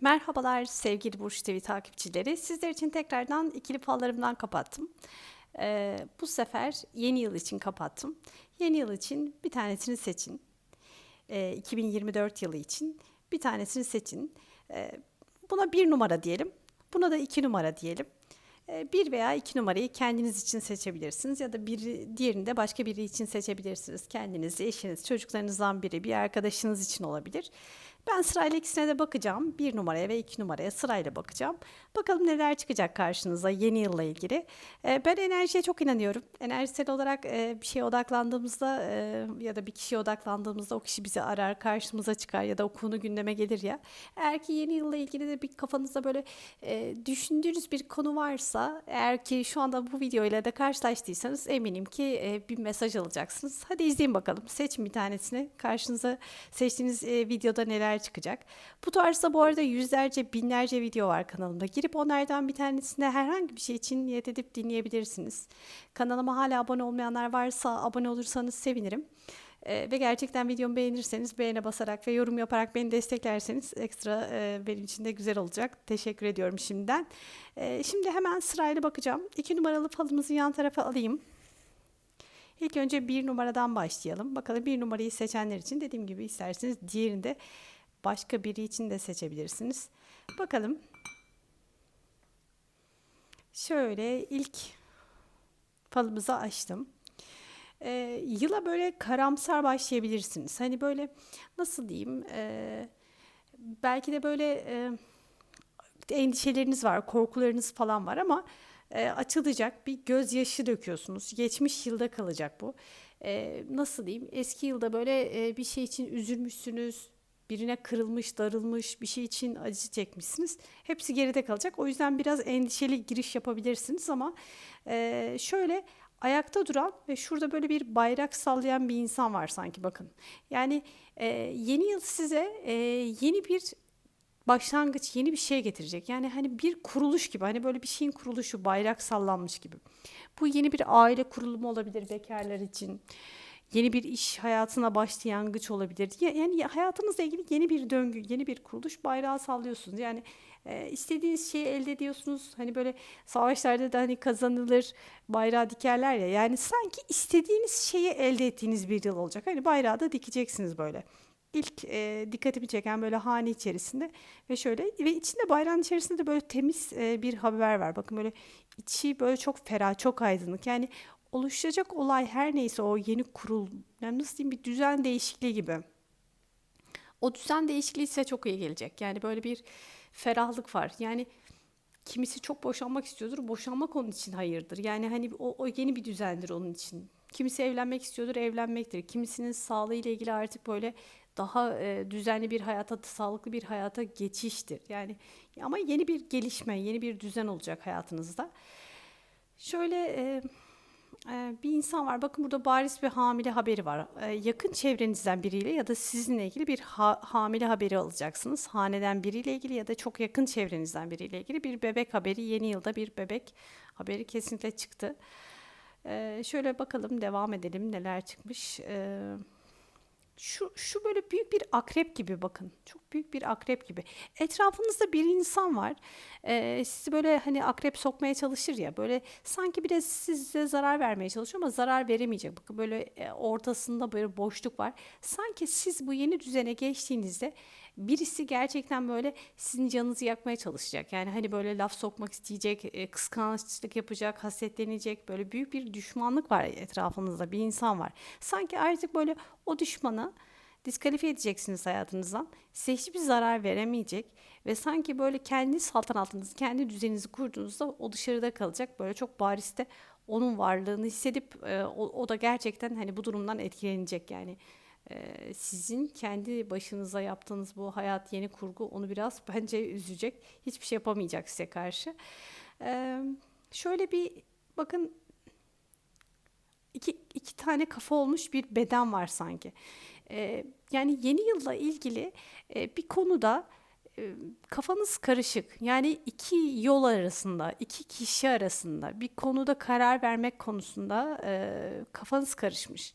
Merhabalar sevgili Burç TV takipçileri. Sizler için tekrardan ikili fallarımdan kapattım. Ee, bu sefer yeni yıl için kapattım. Yeni yıl için bir tanesini seçin. Ee, 2024 yılı için bir tanesini seçin. Ee, buna bir numara diyelim. Buna da iki numara diyelim. Ee, bir veya iki numarayı kendiniz için seçebilirsiniz ya da bir diğerini de başka biri için seçebilirsiniz. Kendiniz, eşiniz, çocuklarınızdan biri, bir arkadaşınız için olabilir. Ben sırayla ikisine de bakacağım. Bir numaraya ve iki numaraya sırayla bakacağım. Bakalım neler çıkacak karşınıza yeni yılla ilgili. Ee, ben enerjiye çok inanıyorum. Enerjisel olarak e, bir şeye odaklandığımızda e, ya da bir kişiye odaklandığımızda o kişi bizi arar, karşımıza çıkar ya da o konu gündeme gelir ya. Eğer ki yeni yılla ilgili de bir kafanızda böyle e, düşündüğünüz bir konu varsa, eğer ki şu anda bu video ile de karşılaştıysanız eminim ki bir mesaj alacaksınız. Hadi izleyin bakalım. Seçin bir tanesini. Karşınıza seçtiğiniz videoda neler çıkacak. Bu tarzda bu arada yüzlerce, binlerce video var kanalımda. Girip onlardan bir tanesinde herhangi bir şey için niyet edip dinleyebilirsiniz. Kanalıma hala abone olmayanlar varsa abone olursanız sevinirim. Ee, ve gerçekten videomu beğenirseniz beğene basarak ve yorum yaparak beni desteklerseniz ekstra e, benim için de güzel olacak. Teşekkür ediyorum şimdiden. E, şimdi hemen sırayla bakacağım. İki numaralı falımızı yan tarafa alayım. İlk önce bir numaradan başlayalım. Bakalım bir numarayı seçenler için dediğim gibi isterseniz diğerinde başka biri için de seçebilirsiniz. Bakalım. Şöyle ilk falımızı açtım. Ee, yıla böyle karamsar başlayabilirsiniz. Hani böyle nasıl diyeyim? E, belki de böyle e, endişeleriniz var, korkularınız falan var ama e, açılacak bir gözyaşı döküyorsunuz. Geçmiş yılda kalacak bu. E, nasıl diyeyim? Eski yılda böyle e, bir şey için üzülmüşsünüz, birine kırılmış, darılmış bir şey için acı çekmişsiniz. Hepsi geride kalacak. O yüzden biraz endişeli giriş yapabilirsiniz ama e, şöyle ayakta duran ve şurada böyle bir bayrak sallayan bir insan var sanki bakın. Yani e, yeni yıl size e, yeni bir başlangıç, yeni bir şey getirecek. Yani hani bir kuruluş gibi, hani böyle bir şeyin kuruluşu, bayrak sallanmış gibi. Bu yeni bir aile kurulumu olabilir bekarlar için yeni bir iş hayatına başlayangıç olabilir. Yani hayatınızla ilgili yeni bir döngü, yeni bir kuruluş bayrağı sallıyorsunuz. Yani e, istediğiniz şeyi elde ediyorsunuz. Hani böyle savaşlarda da hani kazanılır bayrağı dikerler ya. Yani sanki istediğiniz şeyi elde ettiğiniz bir yıl olacak. Hani bayrağı da dikeceksiniz böyle. İlk e, dikkatimi çeken böyle hane içerisinde ve şöyle ve içinde bayrağın içerisinde de böyle temiz e, bir haber var. Bakın böyle içi böyle çok ferah, çok aydınlık. Yani oluşacak olay her neyse o yeni kurul, yani nasıl diyeyim bir düzen değişikliği gibi. O düzen değişikliği size çok iyi gelecek. Yani böyle bir ferahlık var. Yani kimisi çok boşanmak istiyordur. Boşanmak onun için hayırdır. Yani hani o, o yeni bir düzendir onun için. Kimisi evlenmek istiyordur, evlenmektir. Kimisinin sağlığı ile ilgili artık böyle daha e, düzenli bir hayata, sağlıklı bir hayata geçiştir. Yani ama yeni bir gelişme, yeni bir düzen olacak hayatınızda. Şöyle e, ee, bir insan var. Bakın burada bariz bir hamile haberi var. Ee, yakın çevrenizden biriyle ya da sizinle ilgili bir ha- hamile haberi alacaksınız. Haneden biriyle ilgili ya da çok yakın çevrenizden biriyle ilgili bir bebek haberi. Yeni yılda bir bebek haberi kesinlikle çıktı. Ee, şöyle bakalım devam edelim neler çıkmış. Ee, şu, şu böyle büyük bir akrep gibi bakın. Çok büyük bir akrep gibi. Etrafınızda bir insan var. Ee, sizi böyle hani akrep sokmaya çalışır ya. Böyle sanki biraz size zarar vermeye çalışıyor ama zarar veremeyecek. Bakın böyle e, ortasında böyle boşluk var. Sanki siz bu yeni düzene geçtiğinizde birisi gerçekten böyle sizin canınızı yakmaya çalışacak. Yani hani böyle laf sokmak isteyecek, e, kıskançlık yapacak, hasetlenecek böyle büyük bir düşmanlık var etrafınızda bir insan var. Sanki artık böyle o düşmanı diskalifiye edeceksiniz hayatınızdan. Size hiçbir zarar veremeyecek ve sanki böyle kendi saltanatınızı, kendi düzeninizi kurduğunuzda o dışarıda kalacak. Böyle çok bariste onun varlığını hissedip e, o, o da gerçekten hani bu durumdan etkilenecek yani sizin kendi başınıza yaptığınız bu hayat yeni kurgu onu biraz bence üzecek. Hiçbir şey yapamayacak size karşı. Ee, şöyle bir bakın iki, iki tane kafa olmuş bir beden var sanki. Ee, yani yeni yılla ilgili e, bir konuda e, kafanız karışık. Yani iki yol arasında, iki kişi arasında bir konuda karar vermek konusunda e, kafanız karışmış.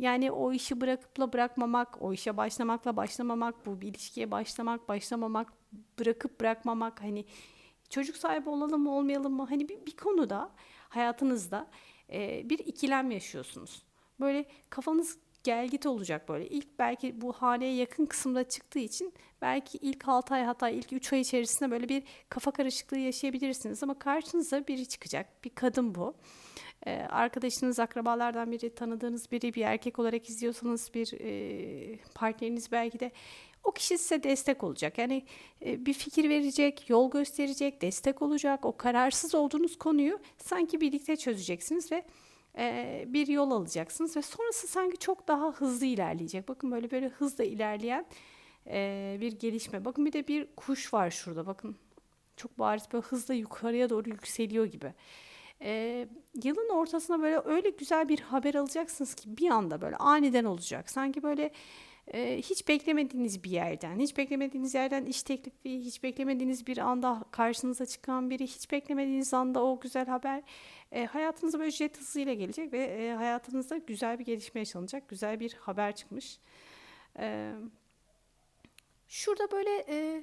Yani o işi bırakıpla bırakmamak, o işe başlamakla başlamamak, bu bir ilişkiye başlamak, başlamamak, bırakıp bırakmamak hani çocuk sahibi olalım mı olmayalım mı hani bir, bir konuda hayatınızda e, bir ikilem yaşıyorsunuz. Böyle kafanız gel git olacak böyle. İlk belki bu haneye yakın kısımda çıktığı için belki ilk 6 ay hatta ilk 3 ay içerisinde böyle bir kafa karışıklığı yaşayabilirsiniz. Ama karşınıza biri çıkacak. Bir kadın bu. Ee, arkadaşınız, akrabalardan biri, tanıdığınız biri, bir erkek olarak izliyorsanız bir e, partneriniz belki de o kişi size destek olacak. Yani e, bir fikir verecek, yol gösterecek, destek olacak. O kararsız olduğunuz konuyu sanki birlikte çözeceksiniz ve bir yol alacaksınız ve sonrası sanki çok daha hızlı ilerleyecek. Bakın böyle böyle hızla ilerleyen bir gelişme. Bakın bir de bir kuş var şurada. Bakın çok bariz böyle hızla yukarıya doğru yükseliyor gibi. E, yılın ortasına böyle öyle güzel bir haber alacaksınız ki bir anda böyle aniden olacak. Sanki böyle hiç beklemediğiniz bir yerden, hiç beklemediğiniz yerden iş teklifi, hiç beklemediğiniz bir anda karşınıza çıkan biri, hiç beklemediğiniz anda o güzel haber e, hayatınıza böyle jet hızıyla gelecek ve e, hayatınızda güzel bir gelişme yaşanacak, güzel bir haber çıkmış. E, şurada böyle e,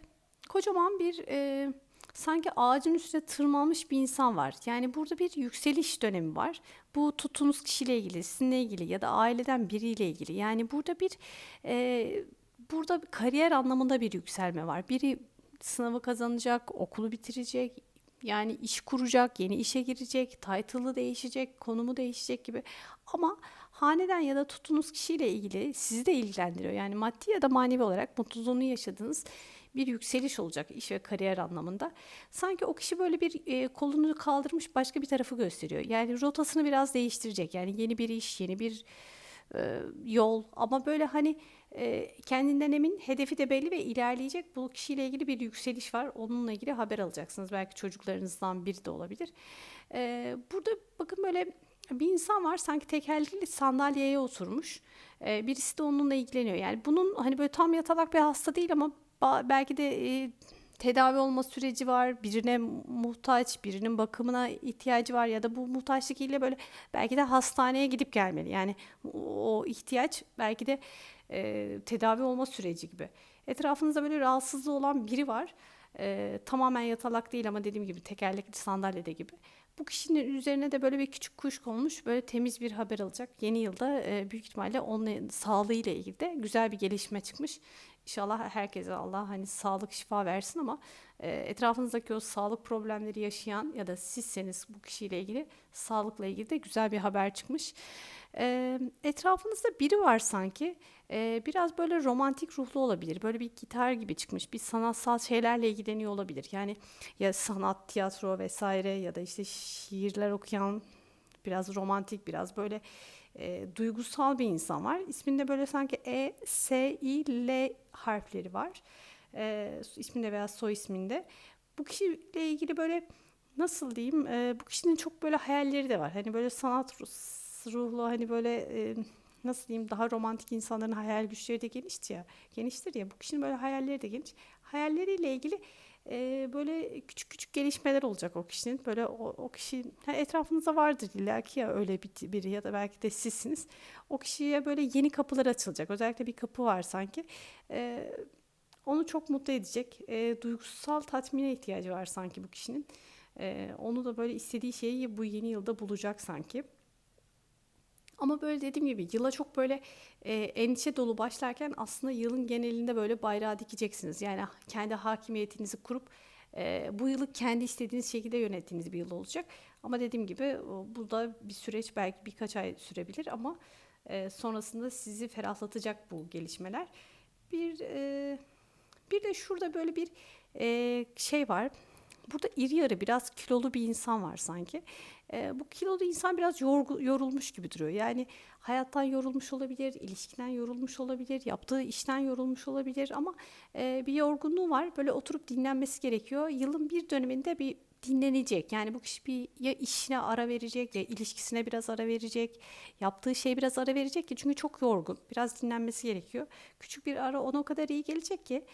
kocaman bir e, sanki ağacın üstüne tırmanmış bir insan var. Yani burada bir yükseliş dönemi var. Bu tuttuğunuz kişiyle ilgili, sizinle ilgili ya da aileden biriyle ilgili. Yani burada bir e, burada kariyer anlamında bir yükselme var. Biri sınavı kazanacak, okulu bitirecek, yani iş kuracak, yeni işe girecek, title'ı değişecek, konumu değişecek gibi. Ama haneden ya da tuttuğunuz kişiyle ilgili sizi de ilgilendiriyor. Yani maddi ya da manevi olarak mutluluğunu yaşadığınız bir yükseliş olacak iş ve kariyer anlamında. Sanki o kişi böyle bir e, kolunu kaldırmış başka bir tarafı gösteriyor. Yani rotasını biraz değiştirecek. Yani yeni bir iş, yeni bir e, yol ama böyle hani e, kendinden emin, hedefi de belli ve ilerleyecek. Bu kişiyle ilgili bir yükseliş var. Onunla ilgili haber alacaksınız. Belki çocuklarınızdan biri de olabilir. E, burada bakın böyle bir insan var sanki tekerlekli sandalyeye oturmuş. E, birisi de onunla ilgileniyor. Yani bunun hani böyle tam yatalak bir hasta değil ama belki de e, tedavi olma süreci var. Birine muhtaç, birinin bakımına ihtiyacı var ya da bu muhtaçlık ile böyle belki de hastaneye gidip gelmeli. Yani o ihtiyaç belki de e, tedavi olma süreci gibi. Etrafınızda böyle rahatsızlığı olan biri var. E, tamamen yatalak değil ama dediğim gibi tekerlekli sandalyede gibi. Bu kişinin üzerine de böyle bir küçük kuş konmuş. Böyle temiz bir haber alacak. Yeni yılda e, büyük ihtimalle onun sağlığıyla ilgili de güzel bir gelişme çıkmış. İnşallah herkese Allah hani sağlık şifa versin ama e, etrafınızdaki o sağlık problemleri yaşayan ya da sizseniz bu kişiyle ilgili sağlıkla ilgili de güzel bir haber çıkmış. E, etrafınızda biri var sanki. E, biraz böyle romantik ruhlu olabilir. Böyle bir gitar gibi çıkmış. Bir sanatsal şeylerle ilgileniyor olabilir. Yani ya sanat, tiyatro vesaire ya da işte şiirler okuyan biraz romantik, biraz böyle e, duygusal bir insan var. İsminde böyle sanki E, S, I, L harfleri var. E, isminde veya soy isminde. Bu kişiyle ilgili böyle nasıl diyeyim e, bu kişinin çok böyle hayalleri de var. Hani böyle sanat ruhlu hani böyle e, nasıl diyeyim daha romantik insanların hayal güçleri de geniştir ya. Geniştir ya. Bu kişinin böyle hayalleri de geniş. Hayalleriyle ilgili e, böyle küçük küçük gelişmeler olacak o kişinin. Böyle o, o kişi etrafınızda vardır illa ki ya öyle bir, biri ya da belki de sizsiniz. O kişiye böyle yeni kapılar açılacak. Özellikle bir kapı var sanki. E, onu çok mutlu edecek. E, duygusal tatmine ihtiyacı var sanki bu kişinin. E, onu da böyle istediği şeyi bu yeni yılda bulacak sanki. Ama böyle dediğim gibi yıla çok böyle e, endişe dolu başlarken aslında yılın genelinde böyle bayrağı dikeceksiniz. Yani kendi hakimiyetinizi kurup e, bu yılı kendi istediğiniz şekilde yönettiğiniz bir yıl olacak. Ama dediğim gibi bu da bir süreç belki birkaç ay sürebilir ama e, sonrasında sizi ferahlatacak bu gelişmeler. Bir e, bir de şurada böyle bir e, şey var. Burada iri yarı biraz kilolu bir insan var sanki. E, bu kilolu insan biraz yorgu, yorulmuş gibi duruyor. Yani hayattan yorulmuş olabilir, ilişkiden yorulmuş olabilir, yaptığı işten yorulmuş olabilir ama e, bir yorgunluğu var. Böyle oturup dinlenmesi gerekiyor. Yılın bir döneminde bir dinlenecek. Yani bu kişi bir ya işine ara verecek ya ilişkisine biraz ara verecek. Yaptığı şey biraz ara verecek ki çünkü çok yorgun. Biraz dinlenmesi gerekiyor. Küçük bir ara ona o kadar iyi gelecek ki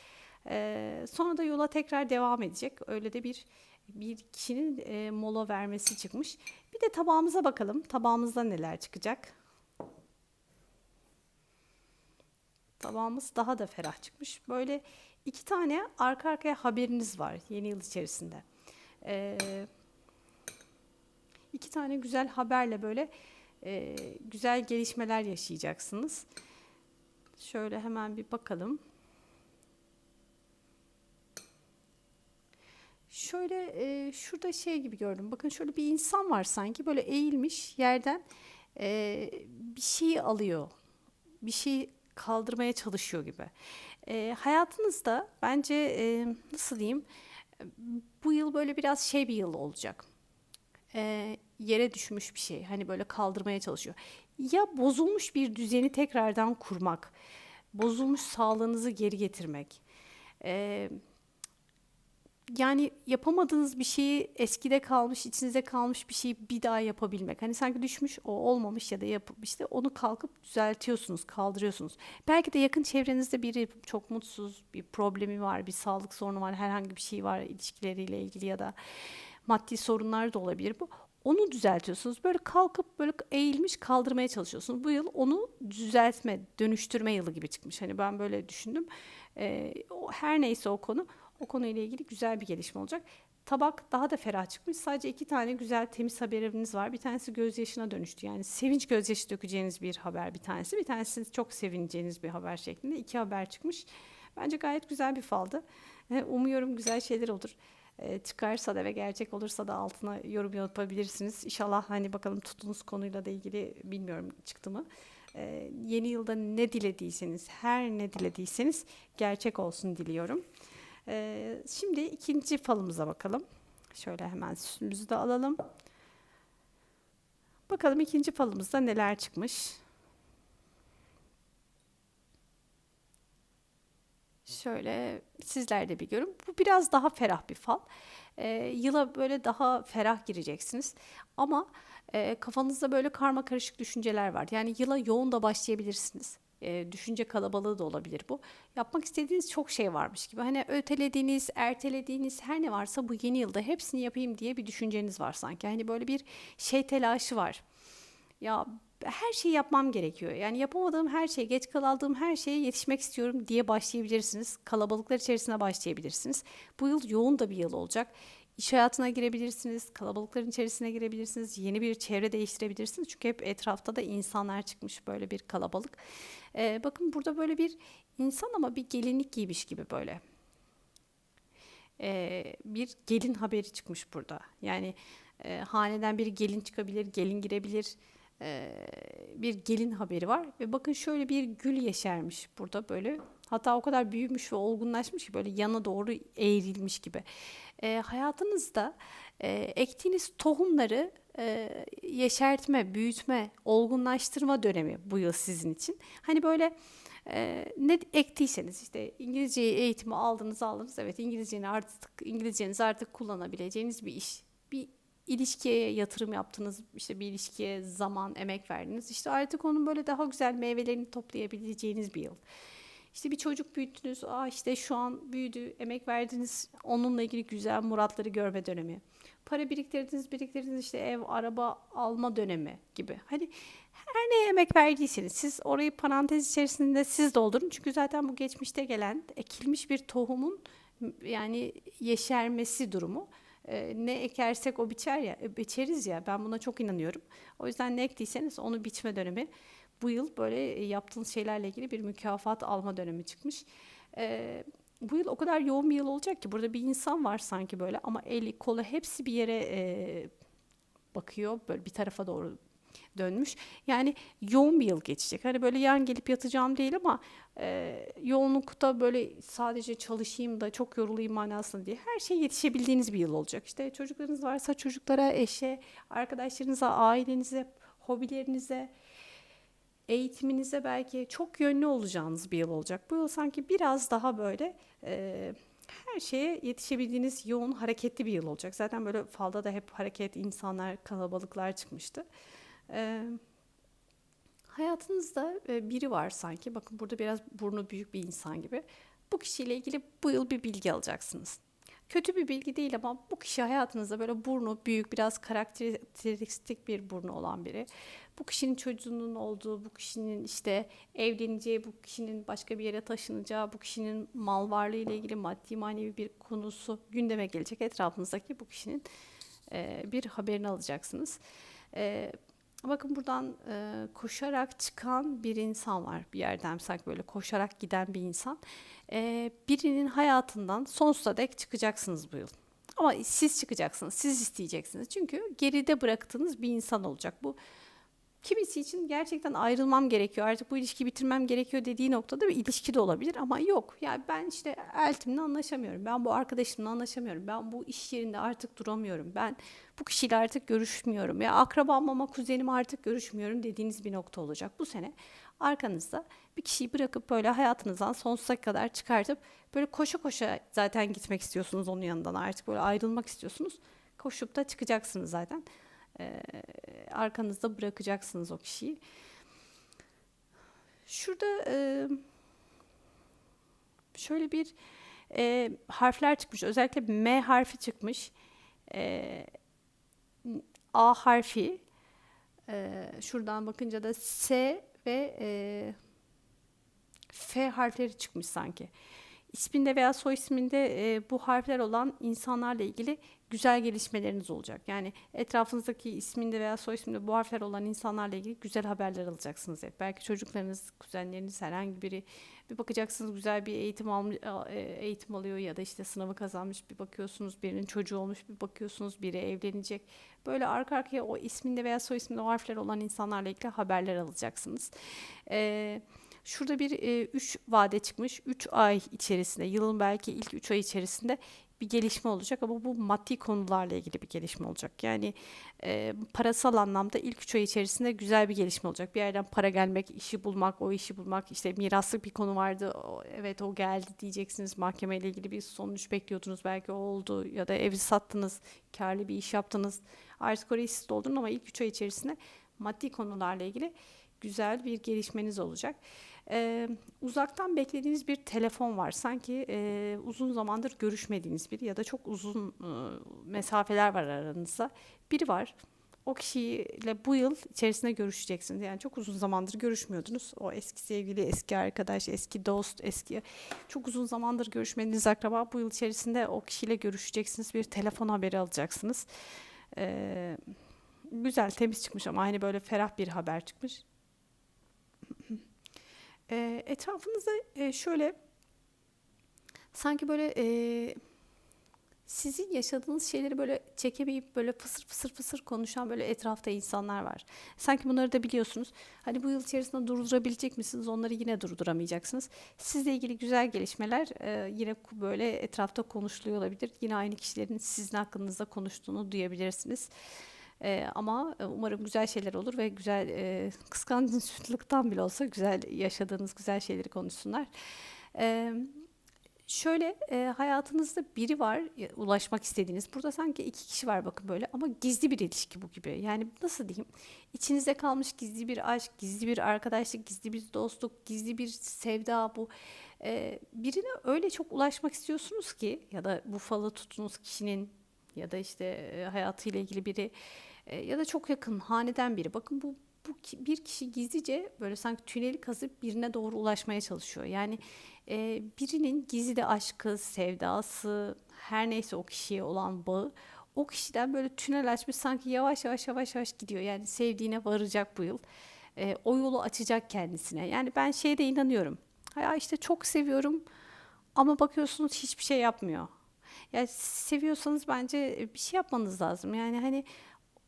e, sonra da yola tekrar devam edecek. Öyle de bir bir kişinin e, mola vermesi çıkmış. Bir de tabağımıza bakalım. Tabağımızda neler çıkacak? tabağımız daha da ferah çıkmış. Böyle iki tane arka arkaya haberiniz var yeni yıl içerisinde. Ee, iki tane güzel haberle böyle e, güzel gelişmeler yaşayacaksınız. Şöyle hemen bir bakalım. Şöyle e, şurada şey gibi gördüm. Bakın şöyle bir insan var sanki böyle eğilmiş yerden e, bir şeyi alıyor. Bir şey kaldırmaya çalışıyor gibi. E, hayatınızda bence e, nasıl diyeyim bu yıl böyle biraz şey bir yıl olacak. E, yere düşmüş bir şey. Hani böyle kaldırmaya çalışıyor. Ya bozulmuş bir düzeni tekrardan kurmak. Bozulmuş sağlığınızı geri getirmek. Eee yani yapamadığınız bir şeyi eskide kalmış, içinizde kalmış bir şeyi bir daha yapabilmek. Hani sanki düşmüş, o olmamış ya da yapıp işte onu kalkıp düzeltiyorsunuz, kaldırıyorsunuz. Belki de yakın çevrenizde biri çok mutsuz, bir problemi var, bir sağlık sorunu var, herhangi bir şey var ilişkileriyle ilgili ya da maddi sorunlar da olabilir bu. Onu düzeltiyorsunuz. Böyle kalkıp böyle eğilmiş kaldırmaya çalışıyorsunuz. Bu yıl onu düzeltme, dönüştürme yılı gibi çıkmış. Hani ben böyle düşündüm. Ee, her neyse o konu o konuyla ilgili güzel bir gelişme olacak. Tabak daha da ferah çıkmış. Sadece iki tane güzel temiz haberimiz var. Bir tanesi gözyaşına dönüştü. Yani sevinç gözyaşı dökeceğiniz bir haber bir tanesi. Bir tanesi çok sevineceğiniz bir haber şeklinde. iki haber çıkmış. Bence gayet güzel bir faldı. E, umuyorum güzel şeyler olur. E, çıkarsa da ve gerçek olursa da altına yorum yapabilirsiniz. İnşallah hani bakalım tuttuğunuz konuyla da ilgili bilmiyorum çıktı mı. Ee, yeni yılda ne dilediyseniz, her ne dilediyseniz gerçek olsun diliyorum. Ee, şimdi ikinci falımıza bakalım. Şöyle hemen süsümüzü de alalım. Bakalım ikinci falımızda neler çıkmış. Şöyle sizler de bir görün. Bu biraz daha ferah bir fal. Ee, yıla böyle daha ferah gireceksiniz. Ama e, kafanızda böyle karma karışık düşünceler var. Yani yıla yoğun da başlayabilirsiniz e, düşünce kalabalığı da olabilir bu. Yapmak istediğiniz çok şey varmış gibi. Hani ötelediğiniz, ertelediğiniz her ne varsa bu yeni yılda hepsini yapayım diye bir düşünceniz var sanki. Hani böyle bir şey telaşı var. Ya her şeyi yapmam gerekiyor. Yani yapamadığım her şey, geç kaldığım her şeye yetişmek istiyorum diye başlayabilirsiniz. Kalabalıklar içerisine başlayabilirsiniz. Bu yıl yoğun da bir yıl olacak. İş hayatına girebilirsiniz, kalabalıkların içerisine girebilirsiniz, yeni bir çevre değiştirebilirsiniz. Çünkü hep etrafta da insanlar çıkmış böyle bir kalabalık. Ee, bakın burada böyle bir insan ama bir gelinlik giymiş gibi böyle. Ee, bir gelin haberi çıkmış burada. Yani e, haneden bir gelin çıkabilir, gelin girebilir. Ee, bir gelin haberi var ve bakın şöyle bir gül yeşermiş burada böyle hatta o kadar büyümüş ve olgunlaşmış ki böyle yana doğru eğrilmiş gibi e, hayatınızda e, ektiğiniz tohumları e, yeşertme, büyütme, olgunlaştırma dönemi bu yıl sizin için. Hani böyle e, ne ektiyseniz işte İngilizce eğitimi aldınız aldınız evet İngilizceni artık İngilizcenizi artık kullanabileceğiniz bir iş. Bir ilişkiye yatırım yaptınız, işte bir ilişkiye zaman, emek verdiniz. İşte artık onun böyle daha güzel meyvelerini toplayabileceğiniz bir yıl. İşte bir çocuk büyüttünüz, aa işte şu an büyüdü, emek verdiniz, onunla ilgili güzel muratları görme dönemi. Para biriktirdiniz, biriktirdiniz işte ev, araba alma dönemi gibi. Hani her neye emek verdiyseniz siz orayı parantez içerisinde siz doldurun. Çünkü zaten bu geçmişte gelen ekilmiş bir tohumun yani yeşermesi durumu. Ee, ne ekersek o biçer ya, e, biçeriz ya ben buna çok inanıyorum. O yüzden ne ektiyseniz onu biçme dönemi bu yıl böyle e, yaptığınız şeylerle ilgili bir mükafat alma dönemi çıkmış. Ee, bu yıl o kadar yoğun bir yıl olacak ki burada bir insan var sanki böyle ama eli kolu hepsi bir yere e, bakıyor böyle bir tarafa doğru dönmüş. Yani yoğun bir yıl geçecek. Hani böyle yarın gelip yatacağım değil ama e, yoğunlukta böyle sadece çalışayım da çok yorulayım manasında diye her şey yetişebildiğiniz bir yıl olacak. İşte çocuklarınız varsa çocuklara, eşe, arkadaşlarınıza, ailenize, hobilerinize, eğitiminize belki çok yönlü olacağınız bir yıl olacak. Bu yıl sanki biraz daha böyle e, her şeye yetişebildiğiniz yoğun hareketli bir yıl olacak. Zaten böyle falda da hep hareket, insanlar, kalabalıklar çıkmıştı. E, hayatınızda biri var sanki. Bakın burada biraz burnu büyük bir insan gibi. Bu kişiyle ilgili bu yıl bir bilgi alacaksınız. Kötü bir bilgi değil ama bu kişi hayatınızda böyle burnu büyük, biraz karakteristik bir burnu olan biri. Bu kişinin çocuğunun olduğu, bu kişinin işte evleneceği, bu kişinin başka bir yere taşınacağı, bu kişinin mal varlığı ile ilgili maddi manevi bir konusu gündeme gelecek etrafınızdaki bu kişinin bir haberini alacaksınız. Bakın buradan e, koşarak çıkan bir insan var bir yerden sanki böyle koşarak giden bir insan. E, birinin hayatından sonsuza dek çıkacaksınız bu yıl. Ama siz çıkacaksınız, siz isteyeceksiniz. Çünkü geride bıraktığınız bir insan olacak. Bu Kimisi için gerçekten ayrılmam gerekiyor, artık bu ilişkiyi bitirmem gerekiyor dediği noktada bir ilişki de olabilir ama yok. Yani ben işte eltimle anlaşamıyorum, ben bu arkadaşımla anlaşamıyorum, ben bu iş yerinde artık duramıyorum, ben bu kişiyle artık görüşmüyorum ya akrabam ama kuzenim artık görüşmüyorum dediğiniz bir nokta olacak. Bu sene arkanızda bir kişiyi bırakıp böyle hayatınızdan sonsuza kadar çıkartıp böyle koşa koşa zaten gitmek istiyorsunuz onun yanından artık böyle ayrılmak istiyorsunuz. Koşup da çıkacaksınız zaten e, arkanızda bırakacaksınız o kişiyi. Şurada e, şöyle bir e, harfler çıkmış. Özellikle M harfi çıkmış. A harfi. Şuradan bakınca da S ve F harfleri çıkmış sanki. İsminde veya soy isminde e, bu harfler olan insanlarla ilgili güzel gelişmeleriniz olacak. Yani etrafınızdaki isminde veya soy isminde bu harfler olan insanlarla ilgili güzel haberler alacaksınız hep. Belki çocuklarınız, kuzenleriniz herhangi biri bir bakacaksınız güzel bir eğitim almış, e, eğitim alıyor ya da işte sınavı kazanmış bir bakıyorsunuz birinin çocuğu olmuş bir bakıyorsunuz biri evlenecek. Böyle arka arkaya o isminde veya soy isminde o harfler olan insanlarla ilgili haberler alacaksınız. Eee Şurada bir 3 e, vade çıkmış. 3 ay içerisinde, yılın belki ilk 3 ay içerisinde bir gelişme olacak ama bu maddi konularla ilgili bir gelişme olacak. Yani e, parasal anlamda ilk üç ay içerisinde güzel bir gelişme olacak. Bir yerden para gelmek, işi bulmak, o işi bulmak, işte miraslık bir konu vardı, o, evet o geldi diyeceksiniz. Mahkemeyle ilgili bir sonuç bekliyordunuz, belki o oldu ya da evi sattınız, karlı bir iş yaptınız. Artık orayı siz doldurun ama ilk üç ay içerisinde maddi konularla ilgili güzel bir gelişmeniz olacak. Ee, uzaktan beklediğiniz bir telefon var. Sanki e, uzun zamandır görüşmediğiniz biri ya da çok uzun e, mesafeler var aranızda. Biri var. O kişiyle bu yıl içerisinde görüşeceksiniz. Yani çok uzun zamandır görüşmüyordunuz. O eski sevgili, eski arkadaş, eski dost, eski çok uzun zamandır görüşmediğiniz akraba bu yıl içerisinde o kişiyle görüşeceksiniz. Bir telefon haberi alacaksınız. Ee, güzel, temiz çıkmış ama hani böyle ferah bir haber çıkmış. E, etrafınızda e, şöyle sanki böyle e, sizin yaşadığınız şeyleri böyle çekemeyip böyle fısır fısır fısır konuşan böyle etrafta insanlar var. Sanki bunları da biliyorsunuz. Hani bu yıl içerisinde durdurabilecek misiniz? Onları yine durduramayacaksınız. Sizle ilgili güzel gelişmeler e, yine böyle etrafta konuşuluyor olabilir. Yine aynı kişilerin sizin hakkınızda konuştuğunu duyabilirsiniz. E, ama umarım güzel şeyler olur ve güzel e, kıskançlıktan bile olsa güzel yaşadığınız güzel şeyleri konuşsunlar. E, şöyle e, hayatınızda biri var ulaşmak istediğiniz. Burada sanki iki kişi var bakın böyle ama gizli bir ilişki bu gibi. Yani nasıl diyeyim? İçinizde kalmış gizli bir aşk, gizli bir arkadaşlık, gizli bir dostluk, gizli bir sevda bu. E, birine öyle çok ulaşmak istiyorsunuz ki ya da bu falı tuttuğunuz kişinin ya da işte e, hayatıyla ilgili biri e, ya da çok yakın haneden biri. Bakın bu bu bir kişi gizlice böyle sanki tüneli kazıp birine doğru ulaşmaya çalışıyor. Yani e, birinin gizli aşkı, sevdası, her neyse o kişiye olan bağı o kişiden böyle tünel açmış sanki yavaş yavaş yavaş yavaş gidiyor. Yani sevdiğine varacak bu yıl. E, o yolu açacak kendisine. Yani ben şeye de inanıyorum. Ya işte çok seviyorum ama bakıyorsunuz hiçbir şey yapmıyor. Yani seviyorsanız bence bir şey yapmanız lazım. Yani hani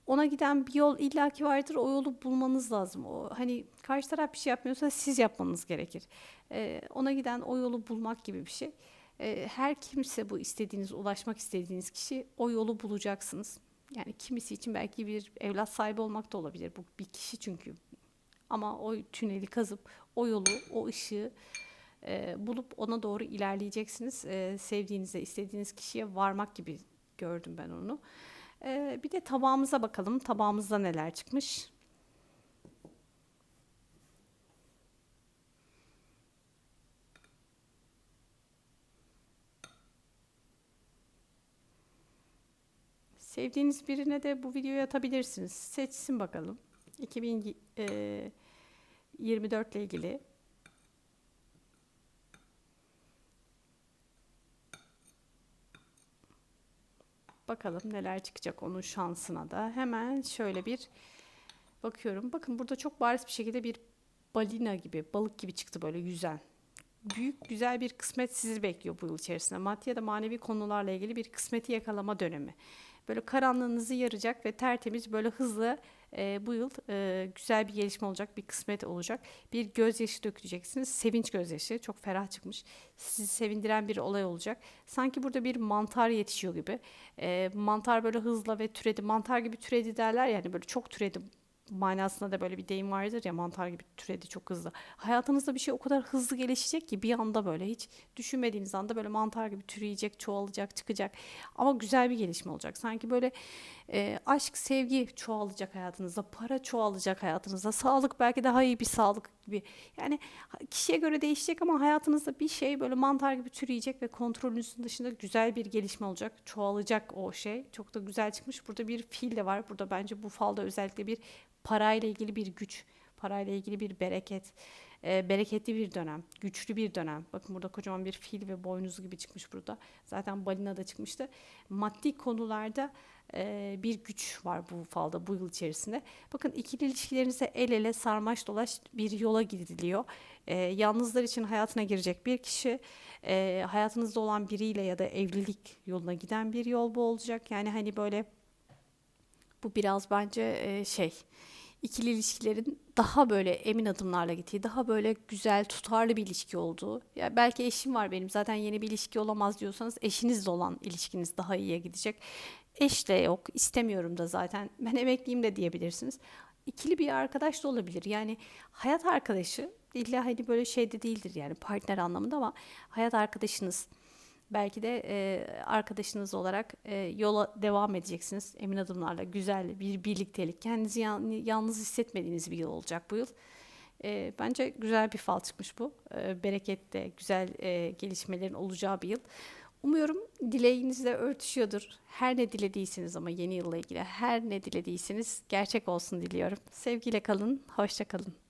ona giden bir yol illaki vardır. O yolu bulmanız lazım. O hani karşı taraf bir şey yapmıyorsa siz yapmanız gerekir. Ee, ona giden o yolu bulmak gibi bir şey. Ee, her kimse bu istediğiniz, ulaşmak istediğiniz kişi o yolu bulacaksınız. Yani kimisi için belki bir evlat sahibi olmak da olabilir. Bu bir kişi çünkü. Ama o tüneli kazıp o yolu, o ışığı e, bulup ona doğru ilerleyeceksiniz. E, sevdiğinize, istediğiniz kişiye varmak gibi gördüm ben onu. Ee, bir de tabağımıza bakalım. Tabağımızda neler çıkmış. Sevdiğiniz birine de bu videoyu atabilirsiniz. Seçsin bakalım. 2024 ile ilgili. Bakalım neler çıkacak onun şansına da. Hemen şöyle bir bakıyorum. Bakın burada çok bariz bir şekilde bir balina gibi, balık gibi çıktı böyle yüzen. Büyük güzel bir kısmet sizi bekliyor bu yıl içerisinde. Maddi ya da manevi konularla ilgili bir kısmeti yakalama dönemi. Böyle karanlığınızı yaracak ve tertemiz böyle hızlı e, bu yıl e, güzel bir gelişme olacak, bir kısmet olacak. Bir gözyaşı döküleceksiniz. Sevinç gözyaşı. Çok ferah çıkmış. Sizi sevindiren bir olay olacak. Sanki burada bir mantar yetişiyor gibi. E, mantar böyle hızla ve türedi. Mantar gibi türedi derler yani böyle çok türedi manasında da böyle bir deyim vardır ya mantar gibi türedi çok hızlı. Hayatınızda bir şey o kadar hızlı gelişecek ki bir anda böyle hiç düşünmediğiniz anda böyle mantar gibi türeyecek, çoğalacak, çıkacak. Ama güzel bir gelişme olacak. Sanki böyle e, aşk, sevgi çoğalacak hayatınızda, para çoğalacak hayatınızda, sağlık belki daha iyi bir sağlık gibi. Yani kişiye göre değişecek ama hayatınızda bir şey böyle mantar gibi türeyecek ve kontrolünüzün dışında güzel bir gelişme olacak. Çoğalacak o şey. Çok da güzel çıkmış. Burada bir fil de var. Burada bence bu falda özellikle bir parayla ilgili bir güç, parayla ilgili bir bereket, e, bereketli bir dönem, güçlü bir dönem. Bakın burada kocaman bir fil ve boynuzu gibi çıkmış burada. Zaten balina da çıkmıştı. Maddi konularda e, bir güç var bu falda bu yıl içerisinde. Bakın ikili ilişkilerinize el ele sarmaş dolaş bir yola gidiliyor. E, yalnızlar için hayatına girecek bir kişi, e, hayatınızda olan biriyle ya da evlilik yoluna giden bir yol bu olacak. Yani hani böyle bu biraz bence e, şey ikili ilişkilerin daha böyle emin adımlarla gittiği, daha böyle güzel, tutarlı bir ilişki olduğu. Ya belki eşim var benim zaten yeni bir ilişki olamaz diyorsanız eşinizle olan ilişkiniz daha iyiye gidecek. Eş de yok, istemiyorum da zaten. Ben emekliyim de diyebilirsiniz. İkili bir arkadaş da olabilir. Yani hayat arkadaşı illa hani böyle şeyde değildir yani partner anlamında ama hayat arkadaşınız Belki de e, arkadaşınız olarak e, yola devam edeceksiniz emin adımlarla. Güzel bir birliktelik. Kendinizi yalnız hissetmediğiniz bir yıl olacak bu yıl. E, bence güzel bir fal çıkmış bu. E, berekette, güzel e, gelişmelerin olacağı bir yıl. Umuyorum dileğinizle örtüşüyordur. Her ne dilediyseniz ama yeni yılla ilgili her ne dilediyseniz gerçek olsun diliyorum. Sevgiyle kalın, hoşça kalın.